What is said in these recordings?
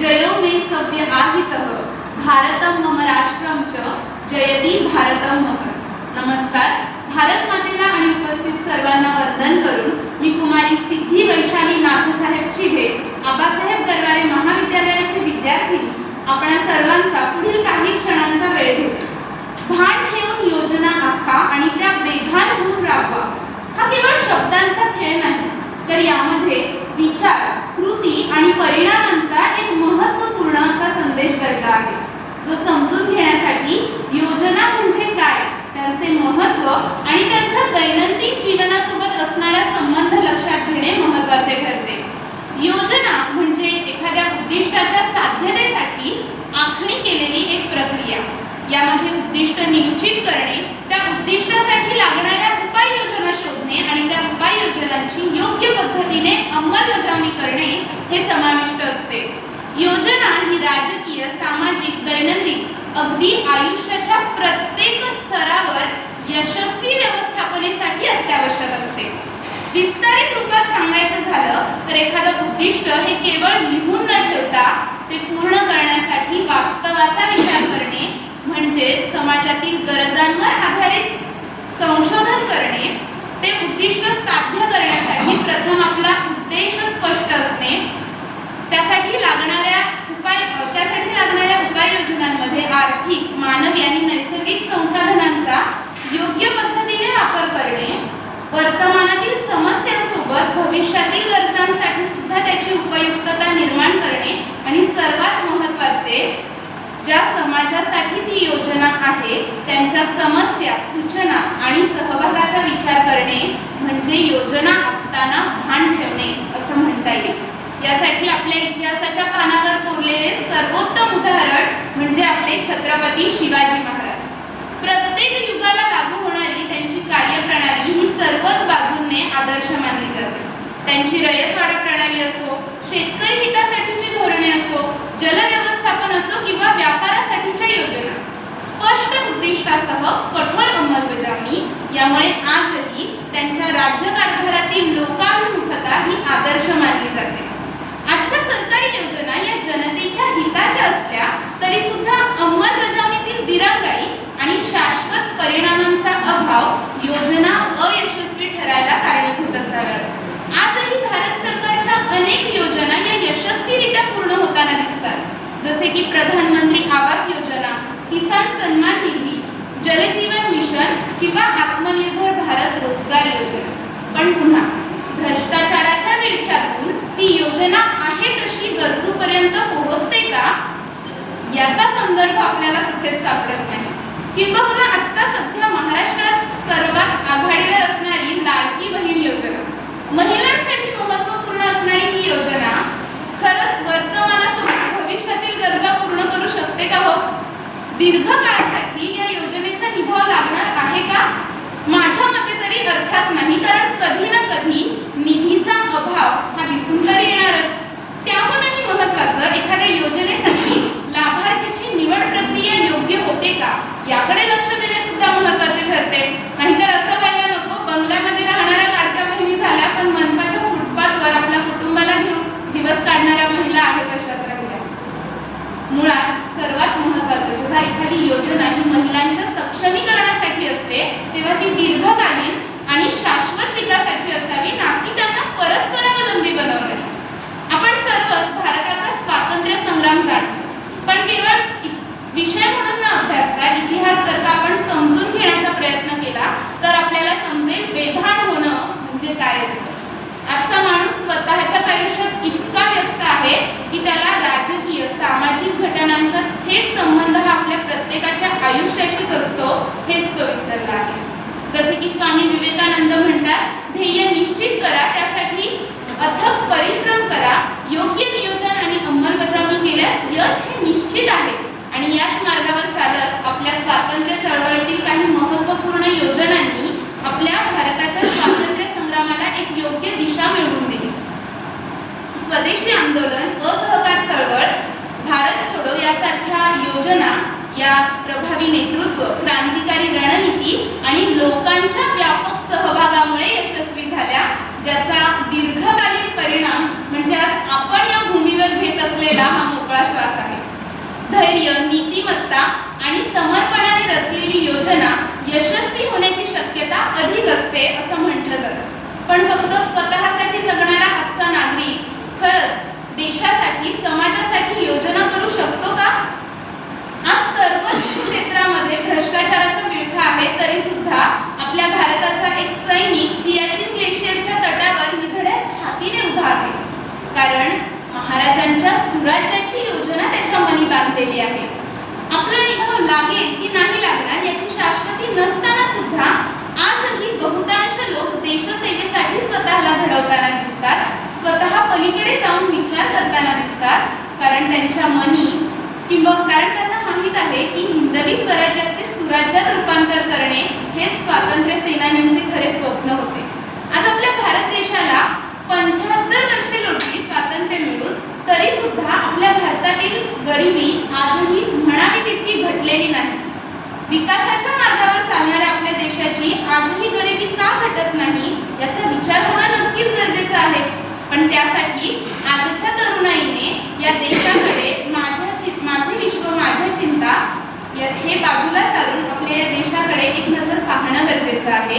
जयो मे सभ्य आहितः। भारतं मम राष्ट्रं च जयती भारतं मम। नमस्कार। भारत मातेला आणि उपस्थित सर्वांना वंदन करून मी कुमारी सिद्धी वैशाली नाथसाहेब चिघे आबासाहेब गरवारे महाविद्यालयाची विद्यार्थिनी आपणा सर्वांचा पुढील काही क्षणांचा वेळ घेते भान ठेवून योजना आखा आणि त्या बेभान होऊन राबवा. हा केवळ शब्दांचा खेळ नाही तर यामध्ये विचार कृती आणि परिणामांचा एक महत्त्वपूर्ण असा संदेश दडला आहे. जो समजून घेण्यासाठी योजना म्हणजे काय? त्यांचे महत्त्व आणि त्यांचा दैनंदिन जीवनासोबत असणारा संबंध लक्षात घेणे महत्त्वाचे ठरते योजना म्हणजे एखाद्या उद्दिष्टाच्या साध्यतेसाठी आखणी केलेली एक प्रक्रिया यामध्ये उद्दिष्ट निश्चित करणे त्या उद्दिष्टासाठी लागणाऱ्या उपाययोजना शोधणे आणि त्या उपाययोजनांची योग्य पद्धतीने अंमलबजावणी करणे हे समाविष्ट असते योजना ही राजकीय सामाजिक दैनंदिन अगदी आयुष्याच्या प्रत्येक स्तरावर यशस्वी व्यवस्थापनेसाठी अत्यावश्यक असते. विस्तारित रूपात सांगायचं झालं तर एखादं उद्दिष्ट हे केवळ लिहून न ठेवता ते पूर्ण करण्यासाठी वास्तवाचा विचार करणे म्हणजे समाजातील गरजांवर आधारित संशोधन करणे ते उद्दिष्ट साध्य करण्यासाठी प्रथम आपला उद्देश स्पष्ट असणे त्यासाठी लागणाऱ्या उपाय त्यासाठी लागणाऱ्या उपाययोजनांमध्ये आर्थिक मानवी आणि नैसर्गिक संसाधनांचा योग्य पद्धतीने वापर करणे वर्तमानातील समस्यांसोबत भविष्यातील गरजांसाठी सुद्धा त्याची उपयुक्तता निर्माण करणे आणि सर्वात महत्त्वाचे ज्या समाजासाठी ती योजना आहे त्यांच्या समस्या सूचना आणि सहभागाचा विचार करणे म्हणजे योजना आखताना भान ठेवणे असं म्हणता येईल. यासाठी आपल्या इतिहासाच्या पानावर कोरलेले सर्वोत्तम उदाहरण म्हणजे आपले छत्रपती शिवाजी महाराज. प्रत्येक युगाला लागू होणारी त्यांची कार्यप्रणाली ही सर्वच बाजूंनी आदर्श मानली जाते. त्यांची रयतवाडा प्रणाली असो शेतकरी हितासाठीची धोरणे असो जलव्यवस्थापन असो किंवा व्यापारासाठीच्या योजना. स्पष्ट उद्दिष्टासह कठोर अंमलबजावणी यामुळे आजही त्यांच्या राज्यकारभारातील लोकाभिमुखता ही आदर्श मानली जाते आजच्या सरकारी योजना या जनतेच्या हिताच्या असल्या तरी सुद्धा अंमलबजावणीतील दिरंगाई आणि शाश्वत परिणामांचा अभाव योजना अयशस्वी ठरायला कारणीभूत असाव्यात आजही भारत सरकारच्या अनेक योजना या यशस्वीरित्या पूर्ण होताना दिसतात. जसे की प्रधानमंत्री आवास योजना किसान सन्मान निधी जलजीवन मिशन किंवा आत्मनिर्भर भारत रोजगार योजना. पण पुन्हा भ्रष्टाचाराच्या विळख्यातून ती योजना आहे तशी गरजूपर्यंत पोहोचते का? याचा संदर्भ आपल्याला कुठेच सापडत नाही. किंबहुना आत्ता सध्या महाराष्ट्रात सर्वात आघाडीवर असणारी लाडकी बहीण योजना. महिला महत्त्वपूर्ण असणारी ही योजना खरंच वर्तमानासोबत भविष्यातील गरजा पूर्ण करू आहोत दीर्घकाळासाठी या योजनेचा निभाव लागणार आहे का? माझ्या मते तरी अर्थात नाही कारण कधी ना कधी निधीचा अभाव हा दिसून तर येणारच. त्याहूनही महत्वाचं एखाद्या योजनेसाठी लाभार्थ्याची निवड प्रक्रिया योग्य होते का? याकडे लक्ष देणे सुद्धा महत्त्वाचे ठरते. नाहीतर असं व्हायला नको बंगल्यामध्ये राहणाऱ्या लाडक्या बहिणी झाल्या पण मनपाच्या फुटपाथवर आपल्या कुटुंबाला घेऊन दिवस काढणाऱ्या महिला आहेत तशाच मुळात सर्वात महत्त्वाचं जेव्हा एखादी योजना ही महिलांच्या सक्षमीकरणासाठी असते तेव्हा ती दीर्घकालीन आणि शाश्वत विकासाची असावी ना की त्यांना परस्परावलंबी बनवणारी आपण सर्वच भारताचा स्वातंत्र्य संग्राम जाणतो. पण केवळ विषय म्हणून न अभ्यासता इतिहास जर का आपण समजून घेण्याचा प्रयत्न केला तर आपल्याला समजेल बेभान होणं म्हणजे काय असतं. आजचा माणूस स्वतःच्याच आयुष्यात इतका व्यस्त आहे की त्याला आयुष्याशीच असतो हेच तो विसरला आहे. जसे की स्वामी विवेकानंद म्हणतात ध्येय निश्चित करा त्यासाठी अथक परिश्रम करा योग्य नियोजन आणि अंमलबजावणी केल्यास यश हे निश्चित आहे. आणि याच मार्गावर चालत आपल्या स्वातंत्र्य चळवळीतील काही महत्त्वपूर्ण योजनांनी आपल्या भारताच्या स्वातंत्र्य संग्रामाला एक योग्य दिशा मिळवून दिली. स्वदेशी आंदोलन असहकार चळवळ भारत छोडो यासारख्या योजना या प्रभावी नेतृत्व क्रांतिकारी रणनीती आणि लोकांच्या व्यापक सहभागामुळे यशस्वी झाल्या ज्याचा दीर्घकालीन परिणाम म्हणजे आज आपण या भूमीवर घेत असलेला हा मोकळा श्वास आहे. धैर्य नीतिमत्ता आणि समर्पणाने रचलेली योजना यशस्वी होण्याची शक्यता अधिक असते असं म्हटलं जातं. पण फक्त स्वतःसाठी जगणारा आजचा नागरिक खरंच देशासाठी समाजासाठी योजना करू शकतो का आज सर्वच क्षेत्रामध्ये भ्रष्टाचाराचा विळखा आहे तरी सुद्धा आपल्या भारताचा एक सैनिक सियाचिन ग्लेशियरच्या तटावर निधड्या छातीने उभा आहे. कारण महाराजांच्या सुराज्याची योजना त्याच्या मनी बांधलेली आहे. आपला निभाव लागेल की नाही लागणार याची शाश्वती नसताना सुद्धा आजही बहुतांश लोक देशसेवेसाठी स्वतःला घडवताना दिसतात स्वतः पलीकडे जाऊन विचार करताना दिसतात. कारण त्यांच्या मनी किंवा कारण त्यांना माहीत आहे की स्वराज्यात रूपांतर करणे हेच स्वातंत्र्य सेनानींचे खरे स्वप्न होते. आज आपल्या भारत देशाला पंच्याहत्तर वर्षे लोटली स्वातंत्र्य मिळून तरी सुद्धा आपल्या भारतातील गरिबी आजही म्हणावी तितकी घटलेली नाही. विकासाच्या मार्गावर चालणाऱ्या आपल्या देशाची आजही गरिबी का घटत नाही याचा विचार होणं नक्कीच गरजेचं आहे. पण त्यासाठी आजच्या तरुणाईने या देशाकडे माझ्या चि माझे विश्व माझ्या चिंता या- म्हणजे हे बाजूला सारून आपल्या या देशाकडे एक नजर पाहणं गरजेचं आहे.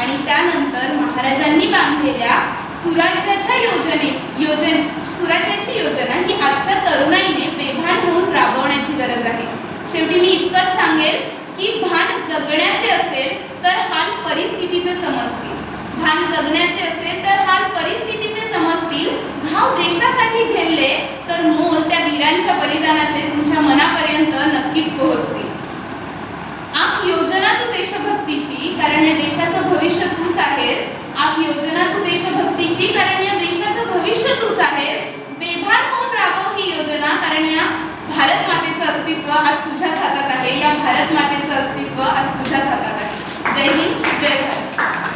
आणि त्यानंतर महाराजांनी बांधलेल्या सुराज्याच्या योजने योजन सुराज्याची योजना ही आजच्या तरुणाईने बेभान होऊन राबवण्याची गरज आहे. शेवटी मी इतकंच सांगेल की भान जगण्याचे असेल तर हाल परिस्थितीचे समजतील. भान जगण्याचे असेल तर हाल परिस्थितीचे समजतील. घाव देशासाठी झेलले तर मोल त्या वीरांच्या बलिदानाचे तुमच्या मनापर्यंत नक्कीच पोहोचतील. आप योजना तू देशभक्तीची कारण या देशाचं भविष्य तूच आहेस. आप योजना तू देशभक्तीची कारण या देशाचं भविष्य तूच आहेस. बेभान होऊन राबव ही योजना कारण या भारत मातेचं अस्तित्व आज तुझ्याच हातात आहे. या भारत मातेचं अस्तित्व आज तुझ्याच हातात आहे. जय हिंद जय भारत.